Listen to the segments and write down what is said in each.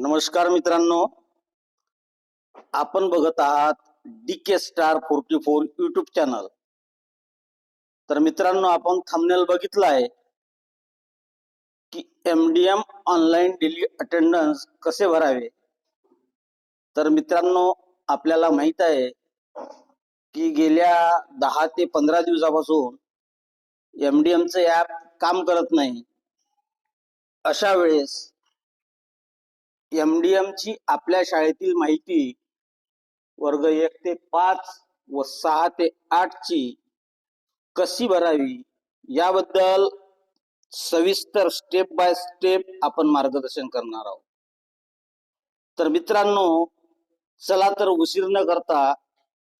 नमस्कार मित्रांनो. आपण बघत आहात D K star forty four YouTube channel तर मित्रांनो आपण थंबनेल बघितलं आहे की M D M online daily attendance कसे भरावे? तर मित्रांनो आपल्याला माहीत आहे की गेल्या दहा ते पंधरा दिवसापासून एम डी एमचं ॲप काम करत नाही. अशा वेळेस एमडीएम ची आपल्या शाळेतील माहिती वर्ग एक ते पाच व सहा ते आठ ची कशी भरावी? याबद्दल सविस्तर स्टेप बाय स्टेप आपण मार्गदर्शन करणार आहोत. तर मित्रांनो चला तर उशीर न करता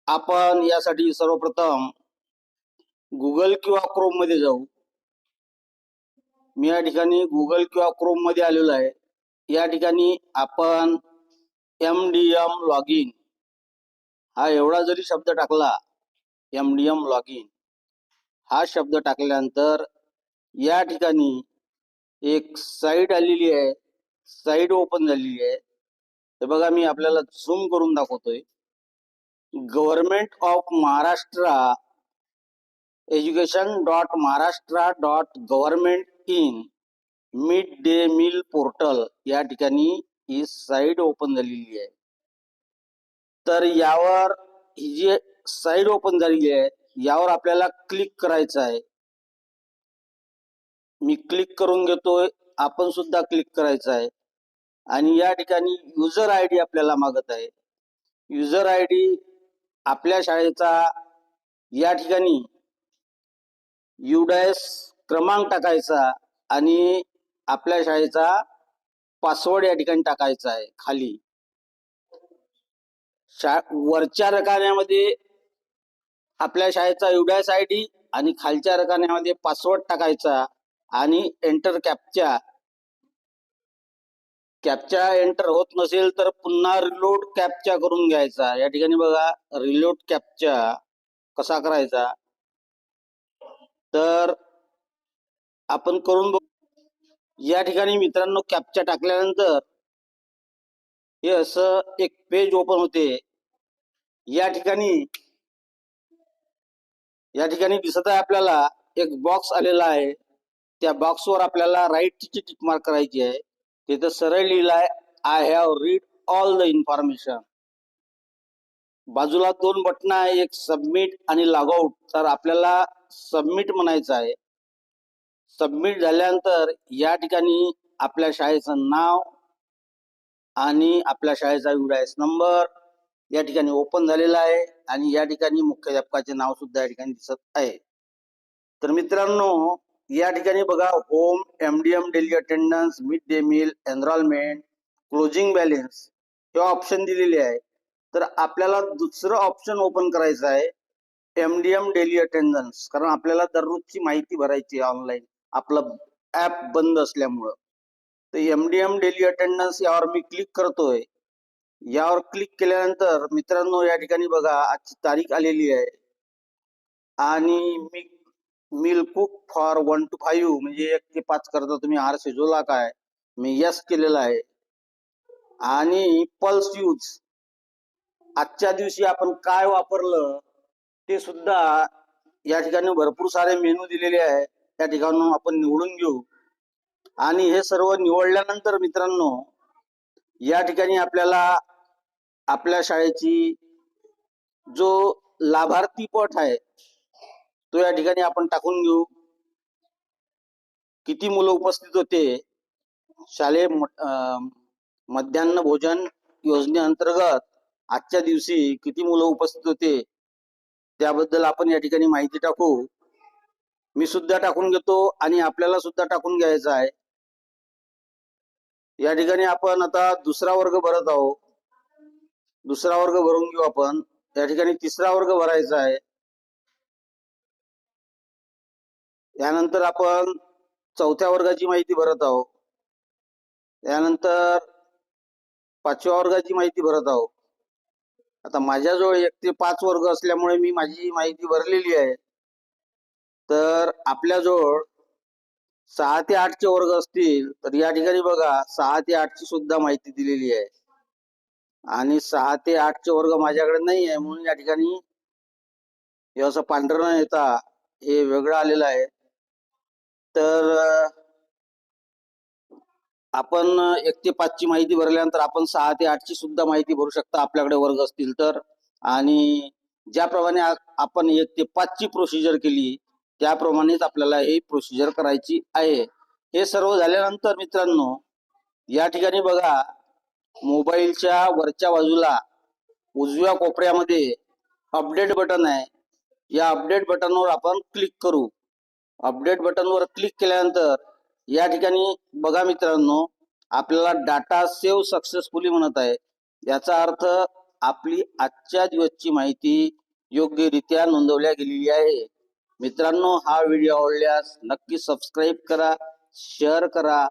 आपण यासाठी सर्वप्रथम गुगल किंवा क्रोममध्ये जाऊ. मी या ठिकाणी गुगल किंवा क्रोममध्ये आलेलो आहे. या ठिकाणी आपण M D M log in हा एवढा जरी शब्द टाकला M D M log in हा शब्द टाकल्यानंतर या ठिकाणी एक साईट आलेली आहे साईट ओपन झालेली आहे. ते बघा मी आपल्याला झूम करून दाखवतोय. Government of Maharashtra education dot Maharashtra dot government in mid day meal portal या ठिकाणी ही साईट ओपन झालेली आहे. तर यावर ही जी साईट ओपन झालेली आहे यावर आपल्याला क्लिक करायचं आहे. मी क्लिक करून घेतोय आपण सुद्धा क्लिक करायचं आहे. आणि या ठिकाणी युजर आय डी आपल्याला मागत आहे. युजर आय डी आपल्या शाळेचा या ठिकाणी युडायस क्रमांक टाकायचा आणि आपल्या शाळेचा पासवर्ड या ठिकाणी टाकायचा आहे खाली. शा वरच्या रकान्यामध्ये आपल्या शाळेचा युडायस आय डी आणि खालच्या रकान्यामध्ये पासवर्ड टाकायचा आणि एंटर कॅपच्या कॅपच्या एंटर होत नसेल तर पुन्हा रिलोड कॅपच्या करून घ्यायचा. या ठिकाणी बघा रिलोड कॅपच्या कसा करायचा? तर आपण करून बघ. या ठिकाणी मित्रांनो कॅपच्या टाकल्यानंतर हे असं एक पेज ओपन होते. या ठिकाणी या ठिकाणी दिसत आहे आपल्याला एक बॉक्स आलेला आहे. त्या बॉक्सवर आपल्याला राईटची टिक मार्क करायची आहे. तिथं सरळ लिहिलं आहे I have read all the information बाजूला दोन बटन आहे एक सबमिट आणि लॉग आउट तर आपल्याला सबमिट म्हणायचं आहे. सबमिट झाल्यानंतर या ठिकाणी आपल्या शाळेचं नाव आणि आपल्या शाळेचा युडायस नंबर या ठिकाणी ओपन झालेला आहे आणि या ठिकाणी मुख्याध्यापकाचे नाव सुद्धा या ठिकाणी दिसत आहे. तर मित्रांनो या ठिकाणी बघा home MDM daily attendance mid day meal enrollment closing balance हे ऑप्शन दिलेले आहे. तर आपल्याला दुसरं ऑप्शन ओपन करायचं आहे एमडीएम डेली अटेंडन्स कारण आपल्याला दररोजची माहिती भरायची ऑनलाईन आपलं ऍप बंद असल्यामुळं. तर एमडीएम डेली अटेंडन्स यावर मी क्लिक करतोय. यावर क्लिक केल्यानंतर मित्रांनो या ठिकाणी बघा आजची तारीख आलेली आहे. आणि मी meal cook for one two five म्हणजे एक ते पाच करता तुम्ही आर शिजवला काय मी यस केलेला आहे. आणि पल्स यूज आजच्या दिवशी आपण काय वापरलं ते सुद्धा या ठिकाणी भरपूर सारे मेनू दिलेले आहे. त्या ठिकाणून आपण निवडून घेऊ. आणि हे सर्व निवडल्यानंतर मित्रांनो या ठिकाणी आपल्याला आपल्या शाळेची जो लाभार्थी पट आहे तो या ठिकाणी आपण टाकून घेऊ. किती मुलं उपस्थित होते? शालेय अं, मध्यान्ह भोजन योजनेअंतर्गत आजच्या दिवशी किती मुलं उपस्थित होते? त्याबद्दल आपण या ठिकाणी माहिती टाकू. मी सुद्धा टाकून घेतो आणि आपल्याला सुद्धा टाकून घ्यायचं आहे. या ठिकाणी आपण आता दुसरा वर्ग भरत आहोत. दुसरा वर्ग भरून घेऊ आपण. या ठिकाणी तिसरा वर्ग भरायचा आहे. यानंतर आपण चौथ्या वर्गाची माहिती भरत आहोत. यानंतर पाचव्या वर्गाची माहिती भरत आहोत. आता माझ्याजवळ एक ते पाच वर्ग असल्यामुळे मी माझी माहिती भरलेली आहे. तर आपल्याजवळ सहा ते आठचे वर्ग असतील तर या ठिकाणी बघा सहा ते आठची सुद्धा माहिती दिलेली आहे. आणि सहा ते आठचे वर्ग माझ्याकडे नाही आहे म्हणून या ठिकाणी हे असं पांढरं न येता हे वेगळं आलेलं आहे. तर आपण एक ते पाचची माहिती भरल्यानंतर आपण सहा ते आठची सुद्धा माहिती भरू शकता आपल्याकडे वर्ग असतील तर. आणि ज्याप्रमाणे आपण एक ते पाचची प्रोसिजर केली त्याप्रमाणेच आपल्याला ही प्रोसिजर करायची आहे. हे सर्व झाल्यानंतर मित्रांनो या ठिकाणी बघा मोबाईलच्या वरच्या बाजूला उजव्या कोपऱ्यामध्ये अपडेट बटन आहे. या अपडेट बटनवर आपण क्लिक करू. अपडेट बटनवर क्लिक केल्यानंतर या ठिकाणी बघा मित्रांनो आपल्याला डाटा सेव्ह सक्सेसफुली म्हणत आहे. याचा अर्थ आपली आजच्या दिवसची माहिती योग्यरित्या नोंदवल्या गेलेली आहे. मित्रांनो हा व्हिडिओ आवडल्यास नक्की सबस्क्राईब करा शेअर करा